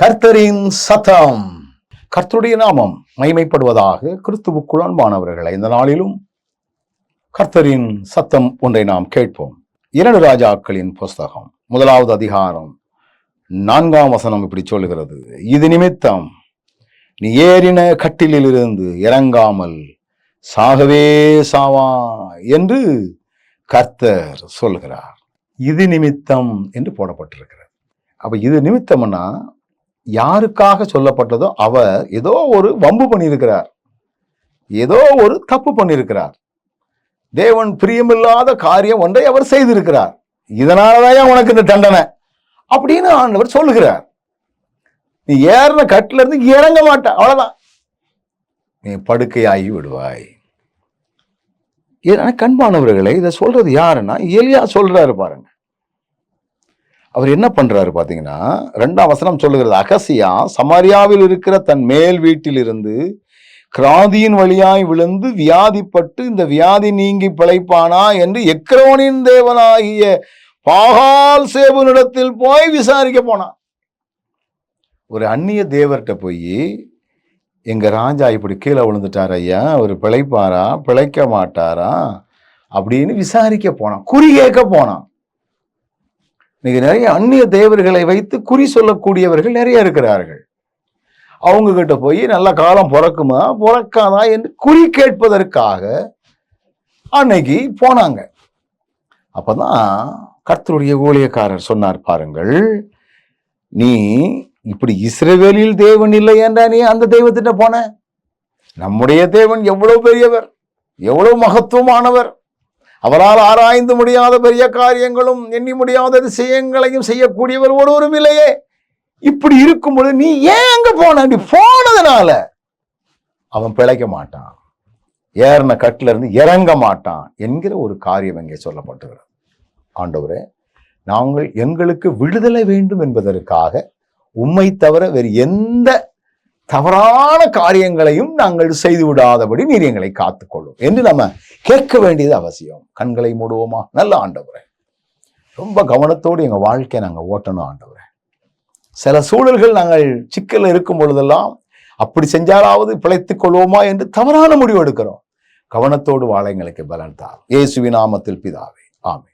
கர்த்தரின் சத்தம். கர்த்தருடைய நாமம் மைமைப்படுவதாக கிறிஸ்துவுக்குள் அன்பானவர்களை இந்த நாளிலும் கர்த்தரின் சத்தம் ஒன்றை நாம் கேட்போம். இரண்டு ராஜாக்களின் புஸ்தகம் முதலாவது அதிகாரம் நான்காம் வசனம் இப்படி சொல்லுகிறது. இது நிமித்தம் நீ ஏறின கட்டிலிலிருந்து இறங்காமல் சாகவே சாவா என்று கர்த்தர் சொல்கிறார் இது நிமித்தம் என்று போடப்பட்டிருக்கிறது. அப்ப இது நிமித்தம்னா யாருக்காக சொல்லப்பட்டதோ அவர் ஏதோ ஒரு வம்பு பண்ணியிருக்கிறார். ஏதோ ஒரு தப்பு பண்ணியிருக்கிறார். தேவன் பிரியமில்லாத காரியம் ஒன்றை அவர் செய்திருக்கிறார். இதனாலதான் உனக்கு இந்த தண்டனை? அப்படின்னு ஆண்டவர் சொல்லுகிறார். நீ ஏறின கட்டில இருந்து இறங்க மாட்ட அவ்வளவுதான். நீ படுக்கையாகி விடுவாய். ஏன்னா கண்பானவர்களை இதை சொல்றது யாருன்னா எலியா சொல்றாரு பாருங்க. அவர் என்ன பண்றாரு பாத்தீங்கன்னா ரெண்டாம் வசனம் சொல்லுகிறது அகசியா சமாரியாவில் இருக்கிற தன் மேல் வீட்டிலிருந்து கிராதியின் வழியாய் விழுந்து வியாதிப்பட்டு இந்த வியாதி நீங்கி பிழைப்பானா என்று எக்ரோனின் தேவனாகிய பாகால் சேவனிடத்தில் போய் விசாரிக்க போனான். ஒரு அந்நிய தேவர்கிட்ட போய் எங்க ராஜா இப்படி கீழே விழுந்துட்டார் ஐயா அவர் பிழைப்பாரா பிழைக்க மாட்டாரா? அப்படின்னு விசாரிக்க போனான் குறி கேட்க போனான். இன்னைக்கு நிறைய அந்நிய தேவர்களை வைத்து குறி சொல்லக்கூடியவர்கள் நிறைய இருக்கிறார்கள். அவங்க கிட்ட போய் நல்ல காலம் பிறக்குமா? பிறக்காதா என்று குறி கேட்பதற்காக அன்னைக்கு போனாங்க. அப்பதான் கர்த்தருடைய ஊழியக்காரர் சொன்னார் பாருங்கள் நீ இப்படி இஸ்ரவேலில் தேவன் இல்லை என்றா நீ அந்த தெய்வத்திட்ட போன? நம்முடைய தேவன் எவ்வளவு பெரியவர் எவ்வளவு மகத்துவமானவர் அவரால் ஆராய்ந்து முடியாத பெரிய காரியங்களும் எண்ணி முடியாத விஷயங்களையும் செய்யக்கூடியவர் ஒருவரும் இல்லையே. இப்படி இருக்கும்போது நீ ஏன் அங்க போன? நீ போனதுனால. அவன் பிழைக்க மாட்டான். ஏறின கட்டில இருந்து இறங்க மாட்டான் என்கிற ஒரு காரியம் இங்கே சொல்லப்பட்டுகிறது ஆண்டவரே நாங்கள் எங்களுக்கு விடுதலை வேண்டும் என்பதற்காக உம்மை தவிர வேறு எந்த தவறான காரியங்களையும் நாங்கள் செய்து விடாதபடி நீர் எங்களை காத்துக்கொள்ளும் என்று நம்ம கேட்க வேண்டியது அவசியம். கண்களை மூடுவோமா? நல்ல ஆண்டவரே. ரொம்ப கவனத்தோடு எங்கள் வாழ்க்கையை நாங்கள் ஓட்டணும் ஆண்டவரே. சில சூழல்கள் நாங்கள் சிக்கலில் இருக்கும் பொழுதெல்லாம் அப்படி செஞ்சாலாவது பிழைத்துக் கொள்வோமா என்று தவறான முடிவு எடுக்கிறோம். கவனத்தோடு வாழ எங்களுக்கு பலன் தார் இயேசுவின் நாமத்தில் பிதாவே. ஆமே